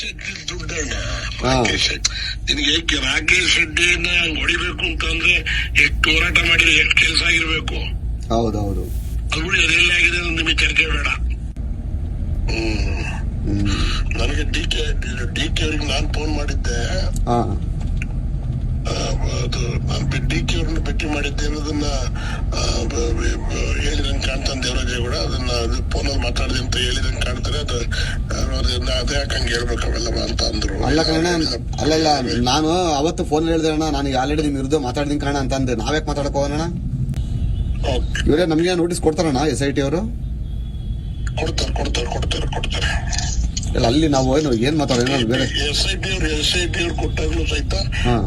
ಶೆಟ್ಟಿ ದುಡ್ಡಣ್ಣ. ರಾಕೇಶ್. ನಿನಗೆ ರಾಕೇಶ್ ಶೆಟ್ಟಿನ ಹೊಡಿಬೇಕು ಅಂತಂದ್ರೆ ಎಷ್ಟು ಹೋರಾಟ ಮಾಡಿದ್ರೆ ಎಷ್ಟು ಕೆಲಸ ಆಗಿರ್ಬೇಕು ಹೌದೌದು. ಅದು ಎಲ್ಲ ಅದೆಲ್ಲ ಆಗಿದೆ ನಿಮಗೆ ಚರ್ಚೆ ಬೇಡ. ನನಗೆ ಡಿ ಕೆ ಡಿ ಕೆ ಅವ್ರಿಗೆ ನಾನು ಫೋನ್ ಮಾಡಿದ್ದೆ. ಅದು ನಾನು ಡಿ ಕೆ ಅವ್ರನ್ನ ಭೇಟಿ ಮಾಡಿದ್ದೆ ಅನ್ನೋದನ್ನ ಅದನ್ನ ಫೋನಲ್ಲಿ ಮಾತಾಡಿದೆ ಅಂತ ಹೇಳಿದಂಗೆ ಕಾಣ್ತಾರೆ ಅದು ಅದರಿಂದ ಅದೇ ಯಾಕೆ ಹಂಗೆ ಹೇಳ್ಬೇಕು ಅವೆಲ್ಲ ಅಂತ ಅಂದ್ರು. ಅಲ್ಲ ಕಣ ಅಲ್ಲ ಇಲ್ಲ ನಾನು ಅವತ್ತು ಫೋನ್ ಹೇಳಿದೆ ಅಣ್ಣ ನಾನು ಆಲ್ರೆಡಿ ನಿಮ್ ಇರೋದು ಮಾತಾಡಿದೀನಿ ಕಣ ಅಂತ ಅಂದೆ. ನಾವ್ಯಾಕೆ ಮಾತಾಡಕ್ ಹೋಗೋಣ. ಇವರೇ ನಮ್ಗೆ ನೋಟಿಸ್ ಕೊಡ್ತಾರಣ್ಣ ಎಸ್ ಐ ಟಿ ಅವರು? ಕೊಡ್ತಾರೆ ಕೊಡ್ತಾರೆ ಕೊಡ್ತಾರೆ ಕೊಡ್ತಾರೆ. ಇಲ್ಲ ಅಲ್ಲಿ ನಾವು ಏನು ಏನ್ ಮಾತಾಡೋಣ ಬೇರೆ. ಎಸ್ ಐ ಟಿ ಅವ್ರು ಎಸ್ ಐ ಟಿ ಅವ್ರು ಕೊಟ್ಟಾಗ್ಲೂ ಸಹಿತ.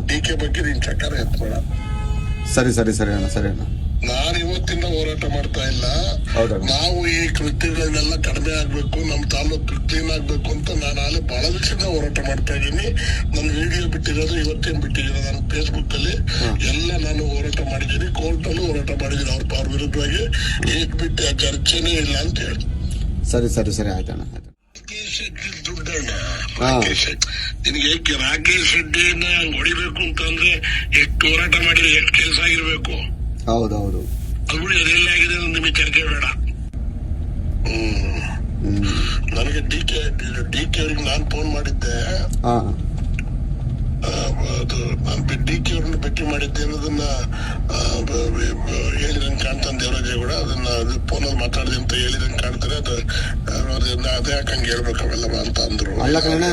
ಡಿ ಕೆ ಬಗ್ಗೆ ನೀನ್ ಚಕ್ಕಾರ ಎತ್ಬೇಡ. ಸರಿ ಸರಿ ಸರಿ ಅಣ್ಣ ಸರಿ ಅಣ್ಣ. ನಾನು ಇವತ್ತಿಂದ ಹೋರಾಟ ಮಾಡ್ತಾ ಇಲ್ಲ. ನಾವು ಈ ಕೃತ್ಯಗಳನ್ನೆಲ್ಲ ಕಡಿಮೆ ಆಗ್ಬೇಕು ನಮ್ಮ ತಾಲೂಕು ಕ್ಲೀನ್ ಆಗ್ಬೇಕು ಅಂತ ನಾನು ಅಲ್ಲಿ ಬಹಳ ದಿವಸದಿಂದ ಹೋರಾಟ ಮಾಡ್ತಾ ಇದ್ದೀನಿ. ನನ್ನ ವಿಡಿಯೋ ಬಿಟ್ಟಿರೋದು ಇವತ್ತೇನು ಬಿಟ್ಟಿರೋದು ನಾನು ಫೇಸ್ಬುಕ್ ಅಲ್ಲಿ. ಎಲ್ಲ ನಾನು ಹೋರಾಟ ಮಾಡಿದ್ದೀನಿ. ಕೋರ್ಟ್ ಅಲ್ಲೂ ಹೋರಾಟ ಮಾಡಿದ್ದೀನಿ ಅವ್ರ ಅವ್ರ ವಿರುದ್ಧವಾಗಿ. ಏಕ್ ಬಿಟ್ಟು ಆ ಚರ್ಚೆನೇ ಇಲ್ಲ ಅಂತ ಹೇಳಿ. ಸರಿ ಸರಿ ಸರಿ ಆಯ್ತಣ್ಣ ಆಯ್ತು ರಾಕೇಶ್ ದುಡ್ಡಣ್ಣ. ರಾಕೇಶ್. ನಿನಗೆ ರಾಕೇಶ್ ಶೆಟ್ಟಿನ ಹೊಡಿಬೇಕು ಅಂತಂದ್ರೆ ಎಷ್ಟು ಹೋರಾಟ ಮಾಡಿದ್ರೆ ಎಷ್ಟು ಕೆಲಸ ಆಗಿರ್ಬೇಕು? ಹೌದೌದು. ಬಿಡಿ ಅದೆಲ್ಲ ಆಗಿದೆ ನಿಮಗೆ ಚರ್ಚೆ ಬೇಡ ನನಗೆ ಡಿ ಕೆ ಡಿ ಕೆ ಅವ್ರಿಗೆ ನಾನು ಫೋನ್ ಮಾಡಿದ್ದೆ. ನಾನು ಡಿ ಕೆ ಅವ್ರನ್ನ ಭೇಟಿ ಮಾಡಿದ್ದೆ ಅನ್ನೋದನ್ನ ಹೇಳಿದಂಗೆ ಕಾಣ್ತಾನೆ ದೇವರಾಜೇಗೌಡ ಅದನ್ನ ಫೋನಲ್ಲಿ ಮಾತಾಡಿದೆ ಅಂತ ಹೇಳಿದಂಗೆ ಕಾಣ್ತಾರೆ. ಅದು ಅದನ್ನ ಅದೇ ಯಾಕಂಗೆ ಹೇಳ್ಬೇಕು ಅವೆಲ್ಲ ಅಂತ ಅಂದ್ರು. ಅಲ್ಲ ಕಣ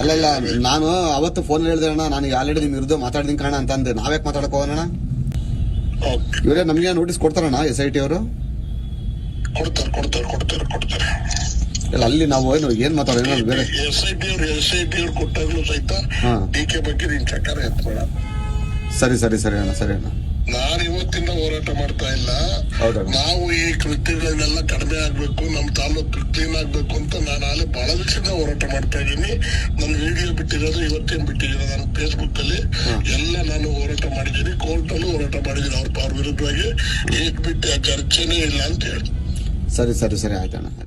ಅಲ್ಲ ಇಲ್ಲ ನಾನು ಅವತ್ತು ಫೋನ್ ಹೇಳಿದೆ ಅಣ್ಣ ನಾನು ಆಲ್ರೆಡಿ ನಿಮ್ ವಿರುದ್ಧ ಮಾತಾಡಿದ್ದೀನಿ ಕಣ ಅಂತ ಅಂದೆ ನಾವ್ಯಾಕೆ ಮಾತಾಡಕ್ ಹೋಗೋಣ. ಇವರೇ ನಮ್ಗೆ ನೋಟಿಸ್ ಕೊಡ್ತಾರಣ್ಣ ಎಸ್ ಐ ಟಿ ಅವರು? ಕೊಡ್ತಾರೆ ಕೊಡ್ತಾರೆ ಕೊಡ್ತಾರೆ ಕೊಡ್ತಾರೆ. ಇಲ್ಲ ಅಲ್ಲಿ ನಾವು ಏನು ಏನ್ ಮಾತಾಡೋಣ ಬೇರೆ? ಎಸ್ ಐ ಪಿ ಅವ್ರು ಎಸ್ ಐ ಪಿ ಅವ್ರು ಕೊಟ್ಟಾಗ್ಲೂ ಸಹಿತ. ಡಿ ಕೆ ಬಗ್ಗೆ ನೀನ್ ಚಕ್ಕಾರ ಎತ್ಬೇಡ ಸರಿ ಸರಿ ಸರಿ ಅಣ್ಣ ಸರಿ ಅಣ್ಣ. ನಾನು ಇವತ್ತಿಂದ ಹೋರಾಟ ಮಾಡ್ತಾ ಇಲ್ಲ. ನಾವು ಈ ಕೃತ್ಯಗಳನ್ನೆಲ್ಲ ಕಡಿಮೆ ಆಗ್ಬೇಕು ನಮ್ಮ ತಾಲೂಕು ಕ್ಲೀನ್ ಆಗ್ಬೇಕು ಅಂತ ನಾನು ಅಲ್ಲಿ ಬಹಳ ದಿವಸದಿಂದ ಹೋರಾಟ ಮಾಡ್ತಾ ಇದ್ದೀನಿ. ನನ್ನ ವಿಡಿಯೋ ಬಿಟ್ಟಿರೋದು ಇವತ್ತೇನು ಬಿಟ್ಟಿರೋದು ನಾನು ಫೇಸ್ಬುಕ್ ಅಲ್ಲಿ? ಎಲ್ಲ ನಾನು ಹೋರಾಟ ಮಾಡಿದ್ದೀನಿ. ಕೋರ್ಟ್ ಅಲ್ಲೂ ಹೋರಾಟ ಮಾಡಿದ್ದೀನಿ ಅವ್ರ ಅವ್ರ ವಿರುದ್ಧವಾಗಿ. ಏಕ್ ಬಿಟ್ಟು ಚರ್ಚೆನೇ ಇಲ್ಲ ಅಂತ ಹೇಳಿ. ಸರಿ ಸರಿ ಸರಿ ಆಯ್ತಣ್ಣ ಆಯ್ತು